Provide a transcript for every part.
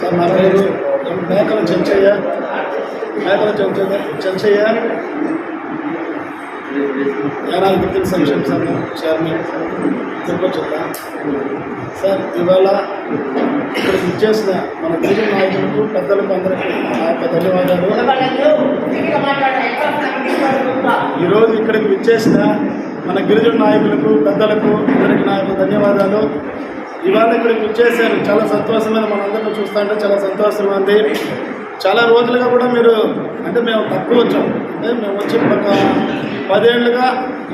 Sir నా పేరు మేకల చెంచయ్య. మేకల చెంచయ్య చెంచయ్య. యానాది గుర్తింపు సంక్షేమ సంఘం చైర్మన్. తిరుపతి జిల్లా సార్ ఇవాళ ఇక్కడ ఇచ్చేసిన మన గిరిజన నాయకులకు పెద్దలకు అందరికీ నా యొక్క ధన్యవాదాలు. ఈరోజు ఇక్కడికి విచ్చేసిన మన గిరిజన నాయకులకు పెద్దలకు అందరికీ నా యొక్క ధన్యవాదాలు. ఇవాళ ఇక్కడికి విచ్చేసాను చాలా సంతోషమైన మనందరిని చూస్తుంటే చాలా సంతోషంగా ఉంది. చాలా రోజులుగా కూడా మీరు అంటే మేము తక్కువ వచ్చాం. అంటే మేము వచ్చి ఒక పదేళ్ళుగా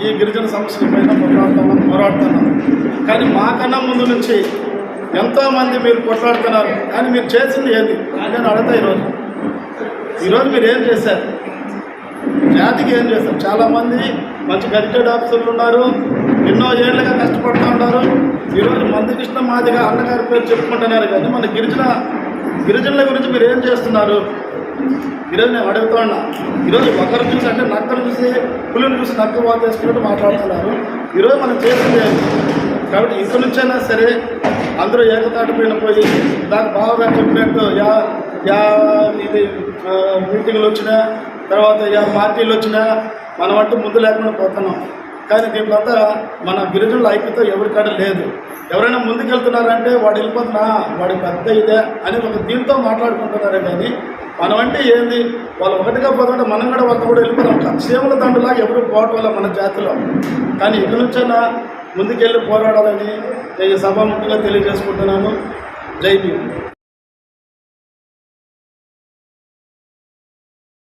ఈ గిరిజన సమస్యల పైన పోరాడుతున్నాం పోరాడుతున్నాం. కానీ మాకన్నా ముందు నుంచి ఎంతోమంది మీరు కొట్లాడుతున్నారు. కానీ మీరు చేసింది ఏంది? నేను అడతా ఈరోజు. ఈరోజు మీరు ఏం చేశారు? జాతికి ఏం చేస్తారు చాలామంది మంచి గరిటెడ్ ఆఫీసర్లు ఉన్నారు. ఎన్నో ఏళ్ళుగా కష్టపడుతూ ఉంటారు. ఈరోజు మందకృష్ణ మాదిగా అన్నగారి పేరు చెప్పుకుంటున్నారు కానీ మన గిరిజన గిరిజనుల గురించి మీరు ఏం చేస్తున్నారు? ఈరోజు నేను అడుగుతా ఉన్నా. ఈరోజు ఒకరు చూసి అంటే నక్కను చూసి పులిని చూసి నక్క వాత వేసుకున్నట్టు మాట్లాడుతున్నారు. ఈరోజు మనం చేసింది కాబట్టి ఇక్కడి నుంచైనా సరే అందరూ ఏకతాటి పైన పోయి దానికి బాగా చెప్పినట్టు యా యా ఇది మీటింగ్లు వచ్చినా తర్వాత యా పార్టీలు వచ్చినా మనం అంటూ ముందు లేకుండా పోతున్నాం. కానీ దీంట్లో అంతా మన గిరిజనుల ఐక్యత ఎవరికాడ లేదు. ఎవరైనా ముందుకెళ్తున్నారంటే వాడు వెళ్ళిపోతున్నా వాడి పెద్ద ఇదే అని ఒక దీంతో మాట్లాడుకుంటున్నారే కానీ మనం అంటే ఏంది? వాళ్ళు ఒకటిగా పోతుంటే మనం కూడా వాళ్ళతో కూడా వెళ్ళిపోతాం. సీమల దండులా ఎవరు పోవటం వల్ల మన జాతిలో. కానీ ఇక్కడి నుంచైనా ముందుకెళ్ళి పోరాడాలని సభ సభాముఖంగా తెలియజేసుకుంటున్నాను. జై భీమ్.